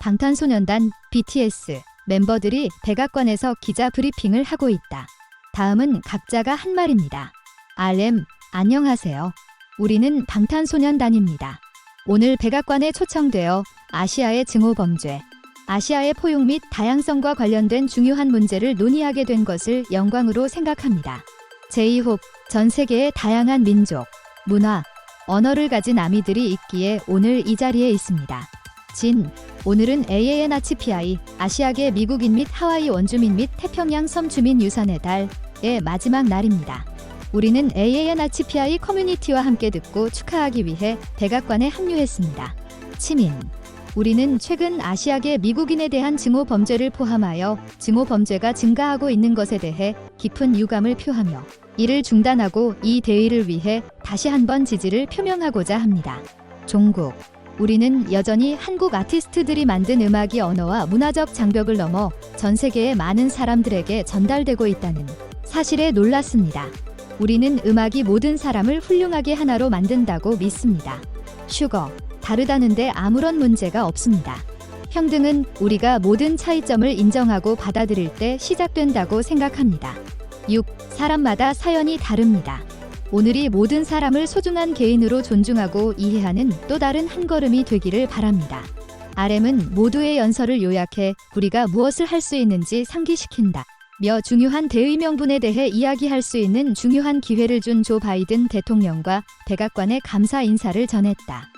방탄소년단 BTS 멤버들이 백악관에서 기자 브리핑을 하고 있다. 다음은 각자가 한 말입니다. RM, 안녕하세요. 우리는 방탄소년단입니다. 오늘 백악관에 초청되어 아시아의 증오 범죄, 아시아의 포용 및 다양성과 관련된 중요한 문제를 논의하게 된 것을 영광으로 생각합니다. 제2홉, 전 세계의 다양한 민족, 문화, 언어를 가진 아미들이 있기에 오늘 이 자리에 있습니다. 진, 오늘은 AANRCPI, 아시아계 미국인 및 하와이 원주민 및 태평양 섬 주민 유산의 달의 마지막 날입니다. 우리는 AANRCPI 커뮤니티와 함께 듣고 축하하기 위해 백악관에 합류했습니다. 치민, 우리는 최근 아시아계 미국인에 대한 증오 범죄를 포함하여 증오 범죄가 증가하고 있는 것에 대해 깊은 유감을 표하며 이를 중단하고 이 대의를 위해 다시 한번 지지를 표명하고자 합니다. 종국 우리는 여전히 한국 아티스트들이 만든 음악이 언어와 문화적 장벽을 넘어 전 세계의 많은 사람들에게 전달되고 있다는 사실에 놀랐습니다. 우리는 음악이 모든 사람을 훌륭하게 하나로 만든다고 믿습니다. 슈거, 다르다는데 아무런 문제가 없습니다. 평등은 우리가 모든 차이점을 인정하고 받아들일 때 시작된다고 생각합니다. 6. 사람마다 사연이 다릅니다. 오늘이 모든 사람을 소중한 개인으로 존중하고 이해하는 또 다른 한 걸음이 되기를 바랍니다. RM은 모두의 연설을 요약해 우리가 무엇을 할 수 있는지 상기시킨다. 며 중요한 대의 명분에 대해 이야기할 수 있는 중요한 기회를 준 조 바이든 대통령과 백악관에 감사 인사를 전했다.